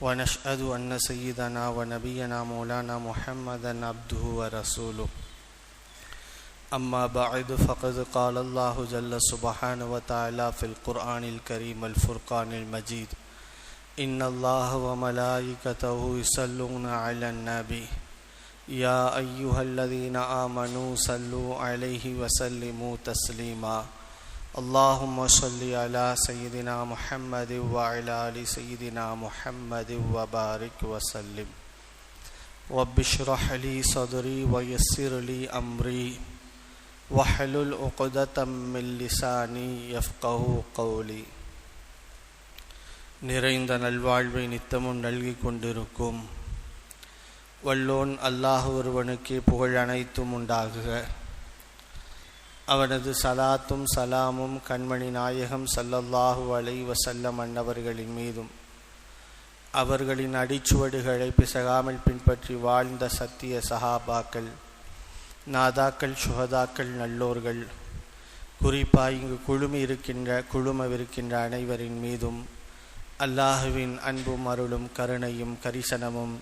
ونشهد أن سيدنا ونبينا مولانا محمدا عبده ورسوله. أما بعد، فقد قال الله جل سبحانه وتعالى في القرآن الكريم الفرقان المجيد إن الله وملائكته يصلون على النبي. يا أيها الذين آمنوا صلوا عليه وسلموا تسليما. اللهم صل على سيدنا محمد وعلى آل سيدنا محمد وبارك وسلم رب اشرح لي صدري ويسر لي أمري واحلل عقدة من لساني يفقه قولي நிறைந்த நல்வாழ்வை நித்தமும் நல்கிக் கொண்டிருக்கும் வல்லோன் அல்லாஹ் ஒருவனுக்கே புகழ் அனைத்தும் உண்டாகுக அவனது சலாத்தும் சலாமும் கண்மணி நாயகம் சல்லல்லாஹு அலை வசல்லம் அன்னவர்களின் மீதும் அவர்களின் அடிச்சுவடுகளை பிசகாமல் பின்பற்றி வாழ்ந்த சத்திய சஹாபாக்கள் நாதாக்கள் சுகதாக்கள் நல்லோர்கள் குறிப்பாக இங்கு குழுமி இருக்கின்ற குழுமவிருக்கின்ற அனைவரின் மீதும் அல்லாஹுவின் அன்பும் அருளும் கருணையும் கரிசனமும்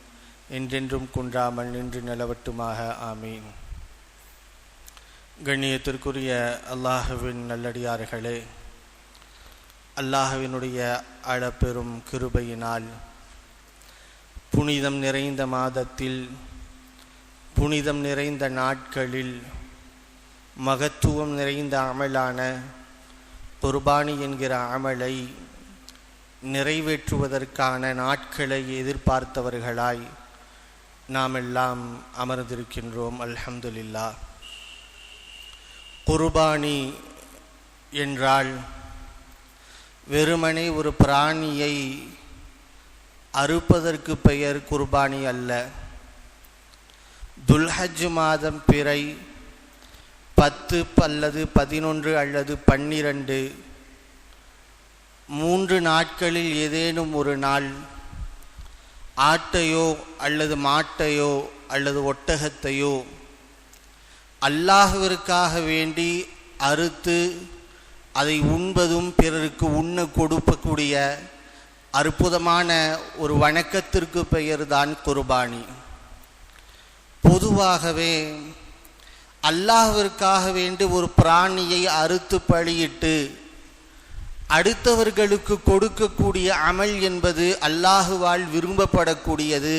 என்றென்றும் குன்றாமல் நின்று நிலவட்டுமாக. ஆமீன். கண்ணியத்திற்குரிய அல்லாஹுவின் நல்லடியார்களே அல்லாஹுவினுடைய அளப்பெரும் கிருபையினால் புனிதம் நிறைந்த மாதத்தில் புனிதம் நிறைந்த நாட்களில் மகத்துவம் நிறைந்த அமலான குர்பானி என்கிற அமலை நிறைவேற்றுவதற்கான நாட்களை எதிர்பார்த்தவர்களாய் நாம் எல்லாம் அமர்ந்திருக்கின்றோம். அல்ஹம்துலில்லா குர்பானி என்றால் வெறுமனே ஒரு பிராணியை அறுப்பதற்கு பெயர் குர்பானி அல்ல. துல்ஹஜ் மாதம் பிறை பத்து அல்லது பதினொன்று அல்லது பன்னிரண்டு. மூன்று நாட்களில் ஏதேனும் ஒரு நாள் ஆட்டையோ அல்லது மாட்டையோ அல்லது ஒட்டகத்தையோ அல்லாஹுவிற்காக வேண்டி அறுத்து அதை உண்பதும் பிறருக்கு உண்ண கொடுக்கக்கூடிய அற்புதமான ஒரு வணக்கத்திற்கு பெயர்தான் குர்பானி. பொதுவாகவே அல்லாஹிற்காக வேண்டி ஒரு பிராணியை அறுத்து பழியிட்டு அடுத்தவர்களுக்கு கொடுக்கக்கூடிய அமல் என்பது அல்லாஹுவால் விரும்பப்படக்கூடியது.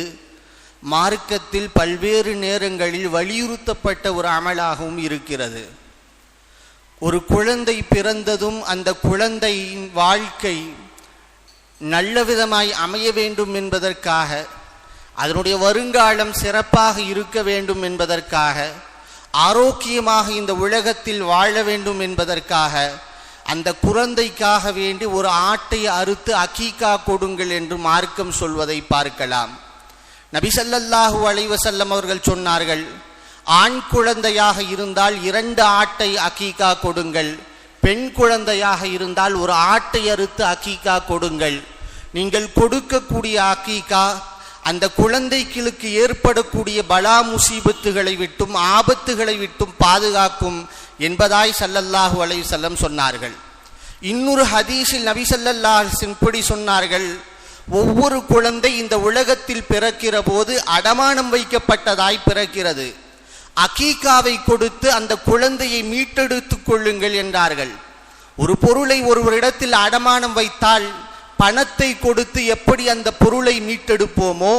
மார்க்கத்தில் பல்வேறு நேரங்களில் வலியுறுத்தப்பட்ட ஒரு அமலாகவும் இருக்கிறது. ஒரு குழந்தை பிறந்ததும் அந்த குழந்தையின் வாழ்க்கை நல்ல விதமாய் அமைய வேண்டும் என்பதற்காக அதனுடைய வருங்காலம் சிறப்பாக இருக்க வேண்டும் என்பதற்காக ஆரோக்கியமாக இந்த உலகத்தில் வாழ வேண்டும் என்பதற்காக அந்த குழந்தைக்காக வேண்டி ஒரு ஆட்டை அறுத்து அக்கீக்கா கொடுங்கள் என்று மார்க்கம் சொல்வதை பார்க்கலாம். நபிசல்லாஹு அலைவசல்லம் அவர்கள் சொன்னார்கள் ஆண் குழந்தையாக இருந்தால் இரண்டு ஆட்டை அக்கீக்கா கொடுங்கள் பெண் குழந்தையாக இருந்தால் ஒரு ஆட்டை அறுத்து அக்கீக்கா கொடுங்கள். நீங்கள் கொடுக்கக்கூடிய அக்கீக்கா அந்த குழந்தைகளுக்கு ஏற்படக்கூடிய பலா முசீபத்துகளை விட்டும் ஆபத்துகளை விட்டும் பாதுகாக்கும் என்பதாய் சல்லல்லாஹு அலைவசல்லம் சொன்னார்கள். இன்னொரு ஹதீஸில் நபி இப்படி சொன்னார்கள் ஒவ்வொரு குழந்தை இந்த உலகத்தில் பிறக்கிற போது அடமானம் வைக்கப்பட்டதாய் பிறக்கிறது. அகீகாவை கொடுத்து அந்த குழந்தையை மீட்டெடுத்துக் கொள்ளுங்கள் என்றார்கள். ஒரு பொருளை ஒருவரிடத்தில் அடமானம் வைத்தால் பணத்தை கொடுத்து எப்படி அந்த பொருளை மீட்டெடுப்போமோ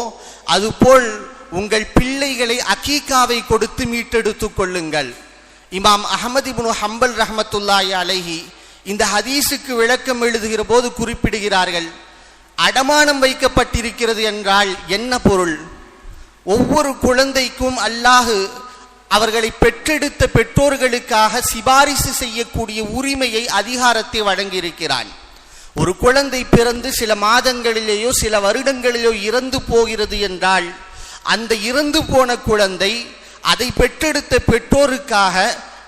அதுபோல் உங்கள் பிள்ளைகளை அகீகாவை கொடுத்து மீட்டெடுத்துக் கொள்ளுங்கள். இமாம் அகமது இப்னு ஹம்பல் ரஹமத்துல்லாய் அலஹி இந்த ஹதீஸுக்கு விளக்கம் எழுதுகிற போது குறிப்பிடுகிறார்கள். அடமானம் வைக்கப்பட்டிருக்கிறது என்றால் என்ன பொருள்? ஒவ்வொரு குழந்தைக்கும் அல்லாஹு அவர்களை பெற்றெடுத்த பெற்றோர்களுக்காக சிபாரிசு செய்யக்கூடிய உரிமையை அதிகாரத்தை வழங்கியிருக்கிறான். ஒரு குழந்தை பிறந்து சில மாதங்களிலேயோ சில வருடங்களிலோ இறந்து போகிறது என்றால் அந்த இறந்து போன குழந்தை அதை பெற்றெடுத்த பெற்றோருக்காக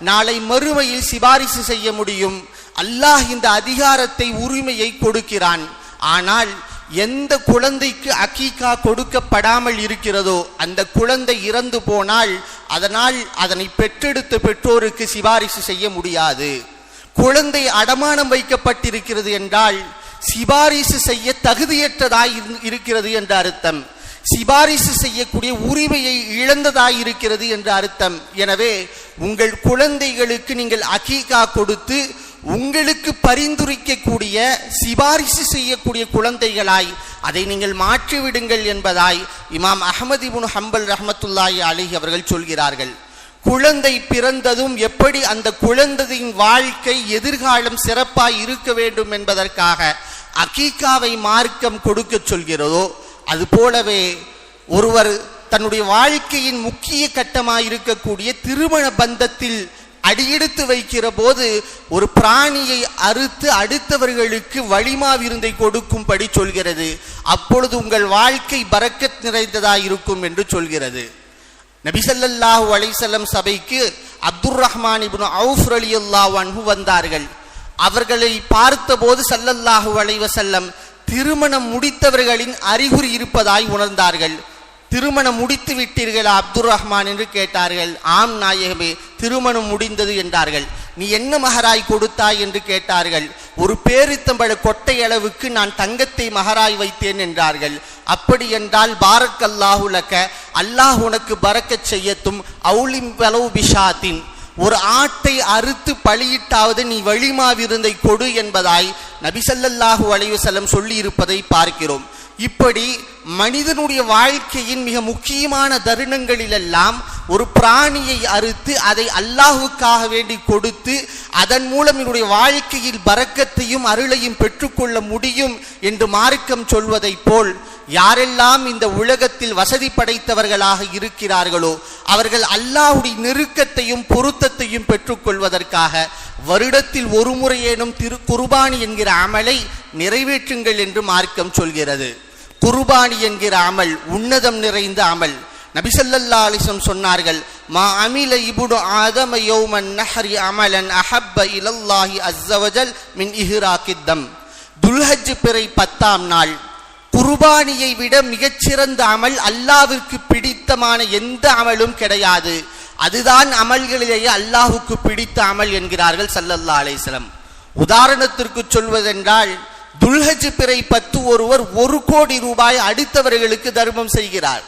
நாளை மறுமையில் சிபாரிசு செய்ய முடியும். அல்லாஹ் இந்த அதிகாரத்தை உரிமையை கொடுக்கிறான். ஆனால் எந்த குழந்தைக்கு அக்கீகா கொடுக்கப்படாமல் இருக்கிறதோ அந்த குழந்தை இறந்து போனால் அதனால் அதனை பெற்றெடுத்த பெற்றோருக்கு சிபாரிசு செய்ய முடியாது. குழந்தை அடமானம் வைக்கப்பட்டிருக்கிறது என்றால் சிபாரிசு செய்ய தகுதியற்றதாய் இரு- இருக்கிறது என்ற அர்த்தம். சிபாரிசு செய்யக்கூடிய உரிமையை இழந்ததாய் இருக்கிறது என்ற அர்த்தம். எனவே உங்கள் குழந்தைகளுக்கு நீங்கள் அகீகா கொடுத்து உங்களுக்கு பரிந்துரைக்கக்கூடிய சிபாரிசு செய்யக்கூடிய குழந்தைகளாய் அதை நீங்கள் மாற்றிவிடுங்கள் என்பதாய் இமாம் அஹமது இபுன் ஹம்பல் ரஹமத்துல்லாஹி அலிஹி அவர்கள் சொல்கிறார்கள். குழந்தை பிறந்ததும் எப்படி அந்த குழந்தையின் வாழ்க்கை எதிர்காலம் சிறப்பாய் இருக்க வேண்டும் என்பதற்காக அகீகாவை மார்க்கம் கொடுக்க சொல்கிறதோ அது போலவே ஒருவர் தன்னுடைய வாழ்க்கையின் முக்கிய கட்டமாக இருக்கக்கூடிய திருமண பந்தத்தில் அடியெடுத்து வைக்கிற போது ஒரு பிராணியை அறுத்து அடுத்தவர்களுக்கு வழிமா விருந்தை கொடுக்கும்படி சொல்கிறது. அப்பொழுது உங்கள் வாழ்க்கை பறக்கத் நிறைந்ததாக இருக்கும் என்று சொல்கிறது. நபிசல்லாஹு அலைசல்லம் சபைக்கு அப்துர் ரஹ்மான் இப்னு அவுஃப் ரலியல்லாஹு வந்தார்கள். அவர்களை பார்த்தபோது சல்லல்லாஹு அலைவசல்லம் திருமணம் முடித்தவர்களின் அறிகுறி இருப்பதாய் உணர்ந்தார்கள். திருமணம் முடித்து விட்டீர்களா அப்துர் ரஹ்மான் என்று கேட்டார்கள். ஆம் நாயகமே திருமணம் முடிந்தது என்றார்கள். நீ என்ன மகராய் கொடுத்தாய் என்று கேட்டார்கள். ஒரு பேரித்தம்பழ கொட்டை அளவுக்கு நான் தங்கத்தை மகராய் வைத்தேன் என்றார்கள். அப்படி என்றால் பாரக் அல்லாஹுலக்க அல்லாஹ் உனக்கு பறக்கச் செய்யத்தும் அவுலிம் பலவு பிஷாத்தின். ஒரு ஆட்டை அறுத்து பழியிட்டாவது நீ வழிமா விருந்தை கொடு என்பதாய் நபிசல்லாஹு அலைவசல்லம் சொல்லி இருப்பதை பார்க்கிறோம். இப்படி மனிதனுடைய வாழ்க்கையின் மிக முக்கியமான தருணங்களிலெல்லாம் ஒரு பிராணியை அறுத்து அதை அல்லாஹுக்காக வேண்டி கொடுத்து அதன் மூலம் என்னுடைய வாழ்க்கையில் பரக்கத்தையும் அருளையும் பெற்றுக்கொள்ள முடியும் என்று மார்க்கம் சொல்வதைப் போல் யாரெல்லாம் இந்த உலகத்தில் வசதி படைத்தவர்களாக இருக்கிறார்களோ அவர்கள் அல்லாஹ்வுடைய நெருக்கத்தையும் பொருத்தத்தையும் பெற்றுக்கொள்வதற்காக வருடத்தில் ஒரு முறையேனும் திரு குர்பானி என்கிற அமலை நிறைவேற்றுங்கள் என்று மார்க்கம் சொல்கிறது. குர்பானி என்கிற அமல் உன்னதம் நிறைந்த அமல். நபிசல்லா அலிசம் சொன்னார்கள் மா அமில இபுடு ஆதம யௌமன் நஹரி அமலன் அஹப்ப இலல்லாஹி அஸ்ஸவஜல் மின் இஹ்ராக்கித்தம் துல்ஹஜ் பிறை பத்தாம் நாள். குர்பானியை விட மிகச்சிறந்த அமல் அல்லாவிற்கு பிடித்தமான எந்த அமலும் கிடையாது. அதுதான் அமல்களிலேயே அல்லாஹுக்கு பிடித்த அமல் என்கிறார்கள் சல்லல்லா அலிஸ்லம் உதாரணத்திற்கு சொல்வதென்றால் துல்ஹஜ் பிறை பத்து ஒருவர் ஒரு கோடி ரூபாய் அடுத்தவர்களுக்கு தர்மம் செய்கிறார்.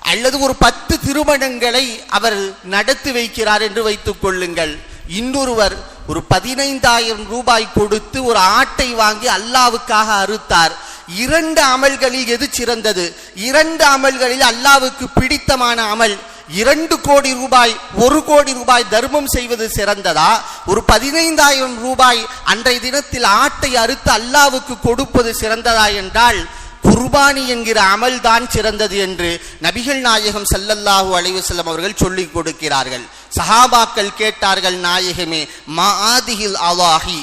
அல்லது ஒரு பத்து திருமணங்களை அவர் நடத்தி வைக்கிறார் என்று வைத்துக் கொள்ளுங்கள். இன்னொருவர் ஒரு பதினைந்தாயிரம் ரூபாய் கொடுத்து ஒரு ஆட்டை வாங்கி அல்லாவுக்காக அறுத்தார். இரண்டு அமல்களில் எது சிறந்தது? இரண்டு அமல்களில் அல்லாவுக்கு பிடித்தமான அமல் இரண்டு கோடி ரூபாய் ஒரு கோடி ரூபாய் தர்மம் செய்வது சிறந்ததா? ஒரு பதினைந்தாயிரம் ரூபாய் அன்றைய தினத்தில் ஆட்டை அறுத்து அல்லாவுக்கு கொடுப்பது சிறந்ததா என்றால் குர்பானி என்கிற அமல் தான் சிறந்தது என்று நபிகள் நாயகம் சல்லல்லாஹு அலைவசல்லம் அவர்கள் சொல்லிக் கொடுக்கிறார்கள். சஹாபாக்கள் கேட்டார்கள் நாயகமே மாதிஹில் அவாஹி?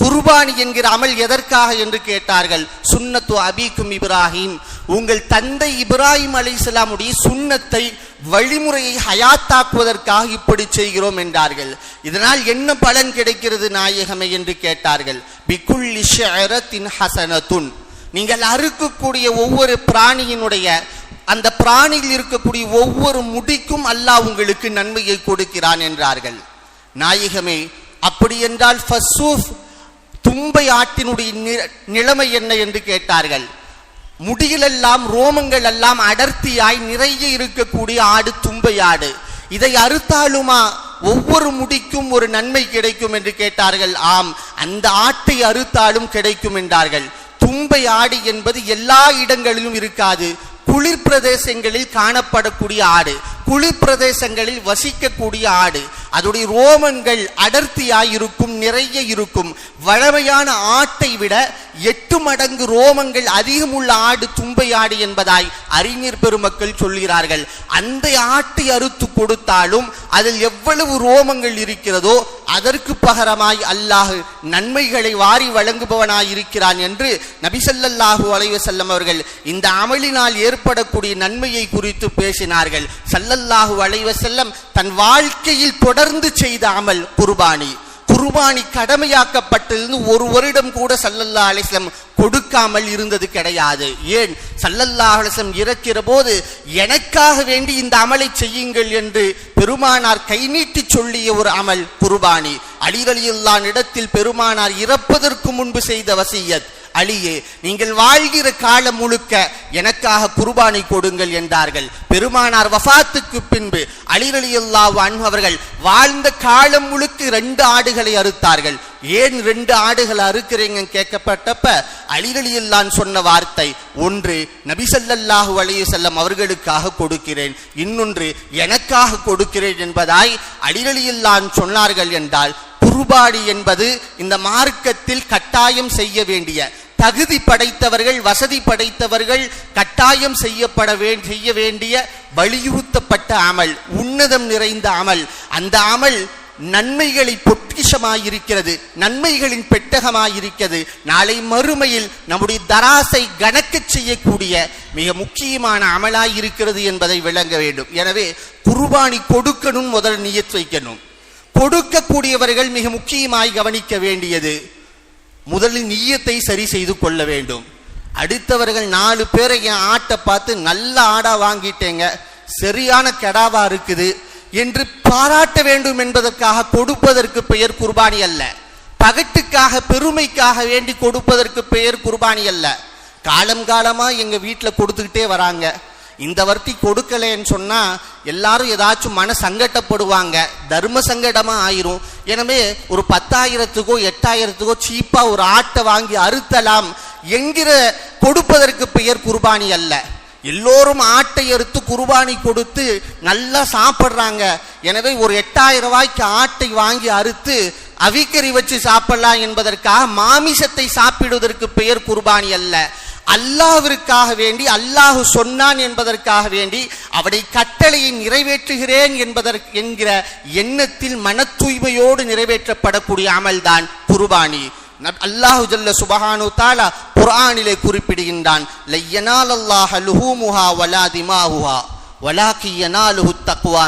குர்பானி என்கிற அமல் எதற்காக என்று கேட்டார்கள் சுன்னத்து அபிக்கும் இப்ராஹிம். உங்கள் தந்தை இப்ராஹிம் அலி இஸ்லாமுடைய சுண்ணத்தை வழிமுறையை ஹயாத்தாக்குவதற்காக இப்படி செய்கிறோம் என்றார்கள். இதனால் என்ன பலன் கிடைக்கிறது நாயகமே என்று கேட்டார்கள். பிகுல்லி ஷஅரத்தின் ஹசனத்துன். நீங்கள் அறுக்கக்கூடிய ஒவ்வொரு பிராணியினுடைய அந்த பிராணியில் இருக்கக்கூடிய ஒவ்வொரு முடிக்கும் அல்லாஹ் உங்களுக்கு நன்மையை கொடுக்கிறான் என்றார்கள். நாயகமே அப்படி என்றால் ஃபசூஃப் தும்பை ஆட்டினுடைய நி- நிலைமை என்ன என்று கேட்டார்கள். முடியிலெல்லாம் ரோமங்கள் எல்லாம் அடர்த்தியாய் நிறைய இருக்கக்கூடிய ஆடு தும்பை ஆடு. இதை அறுத்தாலுமா? ஒவ்வொரு முடிக்கும் ஒரு நன்மை கிடைக்கும் என்று கேட்டார்கள். ஆம் அந்த ஆட்டை அறுத்தாலும் கிடைக்கும் என்றார்கள். தும்பை ஆடு என்பது எல்லா இடங்களிலும் இருக்காது. குளிர் பிரதேசங்களில் காணப்படக்கூடிய ஆடு. குளிர் பிரதேசங்களில் வசிக்கக்கூடிய ஆடு அதோடைய ரோமங்கள் அடர்த்தியாய் இருக்கும் நிறைய இருக்கும் வழமையான ஆட்டை விட எட்டு மடங்கு ரோமங்கள் அதிகம் உள்ள ஆடு தும்பை ஆடு என்பதாய் அறிஞர் பெருமக்கள் சொல்கிறார்கள். அந்த ஆட்டை அறுத்து கொடுத்தாலும் அதில் எவ்வளவு ரோமங்கள் இருக்கிறதோ அதற்கு பகரமாய் அல்லாஹ் நன்மைகளை வாரி வழங்குபவனாய் இருக்கிறான் என்று நபிசல்லாஹு அலைவசல்லம் அவர்கள் இந்த அமலினால் ஏற்படக்கூடிய நன்மையை குறித்து பேசினார்கள். சல்லல்லாஹு அலைஹி வஸல்லம் தன் வாழ்க்கையில் தொடர்ந்து செய்த அமல் குர்பானி. குர்பானி கடமையாக்கப்பட்டிருந்து ஒரு வருடம் கூட சல்லல்லா அலிஸ்லம் கொடுக்காமல் இருந்தது கிடையாது. ஏன்? சல்லல்லா அலிஸ்லம் இறக்கிற போது எனக்காக வேண்டி இந்த அமலை செய்யுங்கள் என்று பெருமானார் கை நீட்டி சொல்லிய ஒரு அமல் குர்பானி. அலிரலியுல்லான் இடத்தில் பெருமானார் இறப்பதற்கு முன்பு செய்த வசியத். அழியே. நீங்கள் வாழ்கிற காலம் முழுக்க எனக்காக குருபானை கொடுங்கள் என்றார்கள். பெருமானார் வஃபாத்துக்கு பின்பு அலி அன்பு அவர்கள் வாழ்ந்த காலம் முழுக்க ரெண்டு ஆடுகளை அறுத்தார்கள். ஏன் ரெண்டு ஆடுகளை அறுக்கிறீங்க கேட்கப்பட்டப்ப அலிரலியல்லான் சொன்ன வார்த்தை ஒன்று நபிசல்லாஹு அலைஹி செல்லம் அவர்களுக்காக கொடுக்கிறேன். இன்னொன்று எனக்காக கொடுக்கிறேன் என்பதாய் அலிரலியல்லான் சொன்னார்கள் என்றால் குர்பானி என்பது இந்த மார்க்கத்தில் கட்டாயம் செய்ய வேண்டிய தகுதி படைத்தவர்கள் வசதி படைத்தவர்கள் கட்டாயம் செய்யப்பட வே செய்ய வேண்டிய வலியுறுத்தப்பட்ட அமல் உன்னதம் நிறைந்த அமல். அந்த அமல் நன்மைகளை பொக்கிஷமாயிருக்கிறது நன்மைகளின் பெட்டகமாயிருக்கிறது. நாளை மறுமையில் நம்முடைய தராசை கணக்கச் செய்யக்கூடிய மிக முக்கியமான அமலாயிருக்கிறது என்பதை விளங்க வேண்டும். எனவே குர்பானி கொடுக்கணும் முதல் நியத் வைக்கணும். கொடுக்கக்கூடியவர்கள் மிக முக்கியமாய் கவனிக்க வேண்டியது முதலில் நீயத்தை சரி செய்து கொள்ள வேண்டும். அடுத்தவர்கள் நாலு பேரை என் ஆட்டை பார்த்து நல்ல ஆடா வாங்கிட்டேங்க. சரியான கெடாவா இருக்குது என்று பாராட்ட வேண்டும் என்பதற்காக கொடுப்பதற்கு பெயர் குர்பானி அல்ல. பகட்டுக்காக பெருமைக்காக வேண்டி கொடுப்பதற்கு பெயர் குர்பானி அல்ல. காலம் காலமா எங்க வீட்டில் கொடுத்துக்கிட்டே வராங்க. இந்த வர்த்தி கொடுக்கலன்னு சொன்னால் எல்லாரும் ஏதாச்சும் மன சங்கட்டப்படுவாங்க தர்ம சங்கடமா ஆயிரும். எனவே ஒரு பத்தாயிரத்துக்கோ எட்டாயிரத்துக்கோ சீப்பா ஒரு ஆட்டை வாங்கி அறுத்தலாம் என்கிற கொடுப்பதற்கு பெயர் குர்பானி அல்ல. எல்லோரும் ஆட்டை அறுத்து குர்பானி கொடுத்து நல்லா சாப்பிட்றாங்க. எனவே ஒரு எட்டாயிரம் ரூபாய்க்கு ஆட்டை வாங்கி அறுத்து அவிக்கறி வச்சு சாப்பிடலாம் என்பதற்காக மாமிசத்தை சாப்பிடுவதற்கு பெயர் குர்பானி அல்ல. அல்லாஹிற்காக வேண்டி அல்லாஹு சொன்னான் என்பதற்காக வேண்டி அவருடைய கட்டளையை நிறைவேற்றுகிறேன் என்பதற்கு என்கிற எண்ணத்தில் மன தூய்மையோடு நிறைவேற்றப்படக்கூடிய அமல்தான் குர்பானி. அல்லாஹு ஜல்ல சுபஹானு தாலா குர்ஆனிலே குறிப்பிடுகின்றான் லையனால் அல்லாஹ லுஹூமுஹா வலா திமாஹுஹா வலாக்கி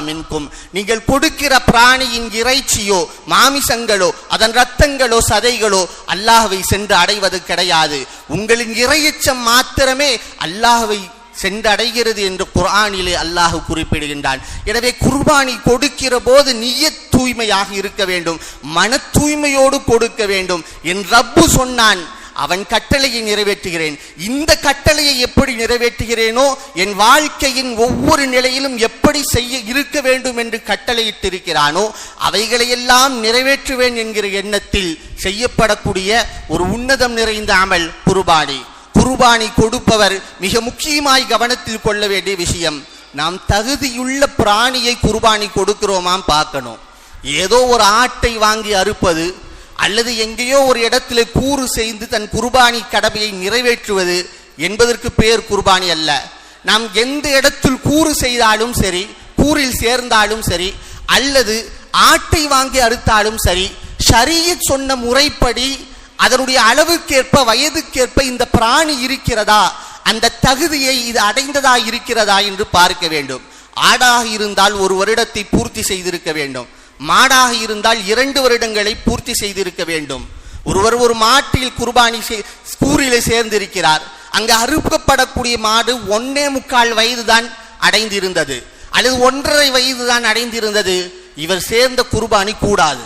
மின்கும். நீங்கள் கொடுக்கிற பிராணியின் இறைச்சியோ மாமிசங்களோ அதன் ரத்தங்களோ சதைகளோ அல்லாஹவை சென்று அடைவது கிடையாது. உங்களின் இறையச்சம் மாத்திரமே அல்லாஹ்வை சென்றடைகிறது என்று குர்ஆனிலே அல்லாஹ் குறிப்பிடுகின்றான். எனவே குர்பானி கொடுக்கிற போது நீய தூய்மையாக இருக்க வேண்டும். மன தூய்மையோடு கொடுக்க வேண்டும். என் ரப்பு சொன்னான் அவன் கட்டளையை நிறைவேற்றுகிறேன். இந்த கட்டளையை எப்படி நிறைவேற்றுகிறேனோ என் வாழ்க்கையின் ஒவ்வொரு நிலையிலும் எப்படி செய்ய இருக்க வேண்டும் என்று கட்டளையிட்டிருக்கிறானோ அவைகளையெல்லாம் நிறைவேற்றுவேன் என்கிற எண்ணத்தில் செய்யப்படக்கூடிய ஒரு உன்னதம் நிறைந்த அமல் குருபானி. குருபானி கொடுப்பவர் மிக முக்கியமாய் கவனத்தில் கொள்ள வேண்டிய விஷயம். நாம் தகுதியுள்ள பிராணியை குர்பானி கொடுக்கிறோமாம் பார்க்கணும். ஏதோ ஒரு ஆட்டை வாங்கி அறுப்பது அல்லது எங்கேயோ ஒரு இடத்துல கூறு செய்து தன் குர்பானி கடமையை நிறைவேற்றுவது என்பதற்கு பெயர் குர்பானி அல்ல. நாம் எந்த இடத்தில் கூறு செய்தாலும் சரி கூறில் சேர்ந்தாலும் சரி அல்லது ஆட்டை வாங்கி அறுத்தாலும் சரி ஷரீயத் சொன்ன முறைப்படி அதனுடைய அளவுக்கேற்ப வயதுக்கேற்ப இந்த பிராணி இருக்கிறதா அந்த தகுதியை இது அடைந்ததா இருக்கிறதா என்று பார்க்க வேண்டும். ஆடாக இருந்தால் ஒரு வருடத்தை பூர்த்தி செய்திருக்க வேண்டும். மாடாக இருந்தால் இரண்டு வருடங்களை பூர்த்தி செய்திருக்க வேண்டும். ஒருவர் ஒரு மாட்டில் குர்பானி கூறிலே சேர்ந்திருக்கிறார். அங்கு அறுக்கப்படக்கூடிய மாடு ஒன்னே முக்கால் வயதுதான் அடைந்திருந்தது. அல்லது ஒன்றரை வயதுதான் அடைந்திருந்தது. இவர் சேர்ந்த குர்பானி கூடாது.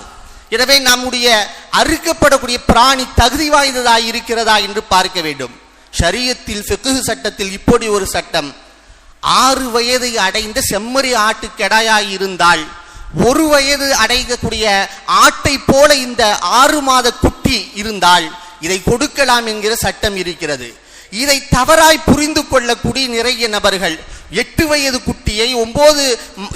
எனவே நம்முடைய அறுக்கப்படக்கூடிய பிராணி தகுதி வாய்ந்ததா இருக்கிறதா என்று பார்க்க வேண்டும். ஷரியத்தில் ஃபிக்ஹ் சட்டத்தில் இப்படி ஒரு சட்டம். ஆறு வயதை அடைந்த செம்மறி ஆட்டு கெடாயாய் இருந்தால் ஒரு வயது அடையக்கூடிய ஆட்டை போல இந்த ஆறு மாத குட்டி இருந்தால் இதை கொடுக்கலாம் என்கிற சட்டம் இருக்கிறது. இதை தவறாய் புரிந்து கொள்ளக்கூடிய நிறைய நபர்கள் எட்டு வயது குட்டியை ஒன்பது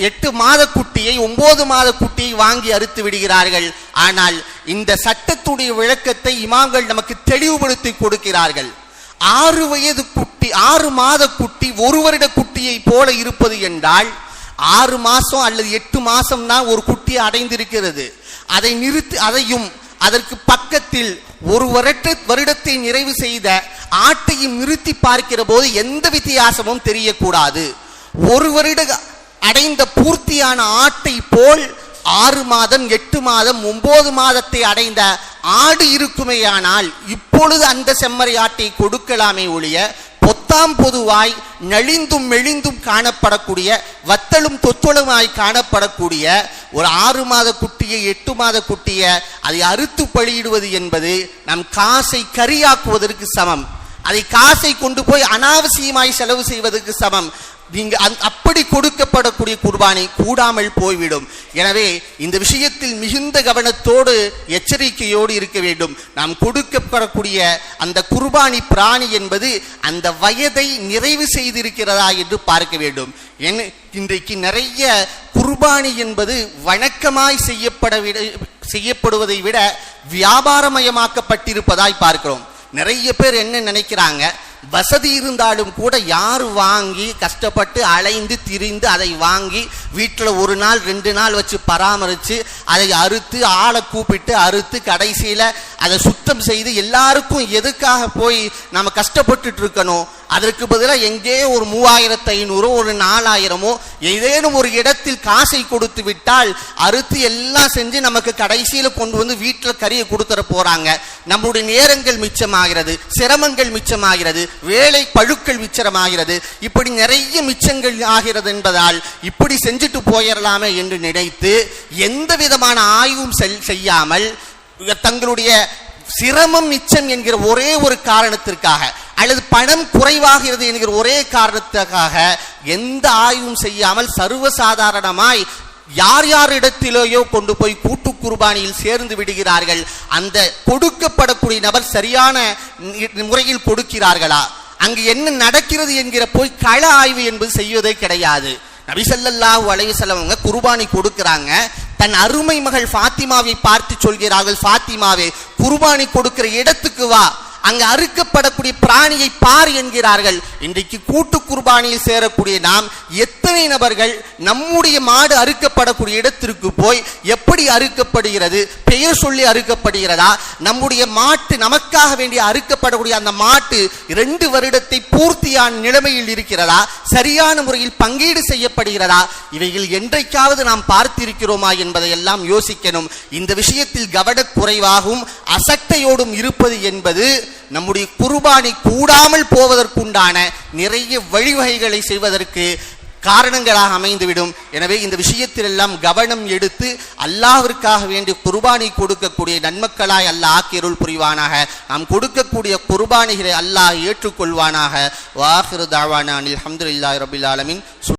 எட்டு மாத குட்டியை ஒன்பது மாத குட்டியை வாங்கி அறுத்து விடுகிறார்கள். ஆனால் இந்த சட்டத்துடைய விளக்கத்தை இமாம்கள் நமக்கு தெளிவுபடுத்தி கொடுக்கிறார்கள். ஆறு வயது குட்டி ஆறு மாத குட்டி ஒரு வருட குட்டியை போல இருப்பது என்றால் ஆறு மாதம் அல்லது எட்டு மாதம் தான் ஒரு குட்டி அடைந்திருக்கிறது. அதை நிறுத்தி அதையும் அதற்கு பக்கத்தில் ஒரு வருட வருடத்தை நிறைவு செய்த ஆட்டையும் நிறுத்தி பார்க்கிற போது எந்த வித்தியாசமும் தெரியக்கூடாது. ஒரு வருட அடைந்த பூர்த்தியான ஆட்டை போல் ஆறு மாதம் எட்டு மாதம் ஒன்பது மாதத்தை அடைந்த ஆடு இருக்குமேயானால் இப்பொழுது அந்த செம்மறி ஆட்டை கொடுக்கலாமே ஒழிய பொத்தாம் பொதுவாய் நெளிந்தும் மெலிந்தும் காணப்படக்கூடிய வத்தலும் தொத்தலுமாய் காணப்படக்கூடிய ஒரு ஆறு மாத குட்டியை எட்டு மாத குட்டியை அதை அறுத்து பலியிடுவது என்பது நம் காசை கரியாக்குவதற்கு சமம். அதை காசை கொண்டு போய் அனாவசியமாய் செலவு செய்வதற்கு சமம். நீங்க அப்படி கொடுக்கப்படக்கூடிய குர்பானி கூடாமல் போய்விடும். எனவே இந்த விஷயத்தில் மிகுந்த கவனத்தோடு எச்சரிக்கையோடு இருக்க வேண்டும். நாம் கொடுக்கப்படக்கூடிய அந்த குர்பானி பிராணி என்பது அந்த வயதை நிறைவு செய்திருக்கிறதா என்று பார்க்க வேண்டும். என்ன இன்றைக்கு நிறைய குர்பானி என்பது வணக்கமாய் செய்யப்பட செய்யப்படுவதை விட வியாபாரமயமாக்கப்பட்டிருப்பதாய் பார்க்கிறோம். நிறைய பேர் என்ன நினைக்கிறாங்க? வசதி இருந்தாலும் கூட யார் வாங்கி கஷ்டப்பட்டு அலைந்து திரிந்து அதை வாங்கி வீட்டில் ஒரு நாள் ரெண்டு நாள் வச்சு பராமரித்து அதை அறுத்து ஆளை கூப்பிட்டு அறுத்து கடைசியில் அதை சுத்தம் செய்து எல்லாருக்கும் எதுக்காக போய் நம்ம கஷ்டப்பட்டுட்டு இருக்கணும் அதற்கு பதிலாக எங்கே ஒரு மூவாயிரத்து ஐநூறோ ஒரு நாலாயிரமோ ஏதேனும் ஒரு இடத்தில் காசை கொடுத்து விட்டால் அறுத்து எல்லாம் செஞ்சு நமக்கு கடைசியில் கொண்டு வந்து வீட்டில் கறியை கொடுத்துட போகிறாங்க நம்முடைய நேரங்கள் மிச்சமாகிறது சிரமங்கள் மிச்சமாகிறது வேலை பழுக்கள் மிச்சமாகிறது இப்படி நிறைய மிச்சங்கள் ஆகிறது என்பதால் இப்படி செஞ்சுட்டு போயிடலாமே என்று நினைத்து எந்த விதமான ஆய்வும் செல்- செய்யாமல் தங்களுடைய சிரமம் மிச்சம் என்கிற ஒரே ஒரு காரணத்திற்காக அல்லது பணம் குறைவாகிறது என்கிற ஒரே காரணத்துக்காக எந்த ஆய்வும் செய்யாமல் சர்வசாதாரணமாய் யார் யார் இடத்திலேயோ கொண்டு போய் கூட்டு குர்பானியில் சேர்ந்து விடுகிறார்கள். அந்த கொடுக்கப்படக்கூடிய நபர் சரியான முறையில் கொடுக்கிறார்களா? அங்கு என்ன நடக்கிறது என்கிற போய் கள ஆய்வு என்பது செய்வதே கிடையாது. நபிசல்லாஹு அலைஹி குர்பானி கொடுக்கிறாங்க. தன் அருமை மகள் ஃபாத்திமாவை பார்த்து சொல்கிறார்கள். ஃபாத்திமாவே குர்பானி கொடுக்கிற இடத்துக்கு வா. அங்கு அறுக்கப்படக்கூடிய பிராணியை பார் என்கிறார்கள். இன்றைக்கு கூட்டு குர்பானியில் சேரக்கூடிய நாம் எத்தனை நபர்கள் நம்முடைய மாடு அறுக்கப்படக்கூடிய இடத்திற்கு போய் எப்படி அறுக்கப்படுகிறது பெயர் சொல்லி அறுக்கப்படுகிறதா நம்முடைய மாட்டு நமக்காக வேண்டிய அறுக்கப்படக்கூடிய அந்த மாட்டு இரண்டு வருடத்தை பூர்த்தியான நிலைமையில் இருக்கிறதா சரியான முறையில் பங்கீடு செய்யப்படுகிறதா இவைகள் என்றைக்காவது நாம் பார்த்திருக்கிறோமா என்பதை எல்லாம் யோசிக்கணும். இந்த விஷயத்தில் கவனக்குறைவாகவும் அசட்டையோடும் இருப்பது என்பது நம்முடைய குருபானி கூடாமல் போவதற்குண்டான நிறைய வழிவகைகளை செய்வதற்கு காரணங்களாக அமைந்துவிடும். எனவே இந்த விஷயத்தில் எல்லாம் கவனம் எடுத்து அல்லாவிற்காக வேண்டி குர்பானை கொடுக்கக்கூடிய நன்மக்களாய் அல்லாஹ் ஆக்கியருள் புரிவானாக. நாம் கொடுக்கக்கூடிய குர்பானிகளை அல்லாஹ் ஏற்றுக்கொள்வானாக. வாஹிரு தாவானா அல்ஹம்துலில்லாஹி ரபில் ஆலமின்.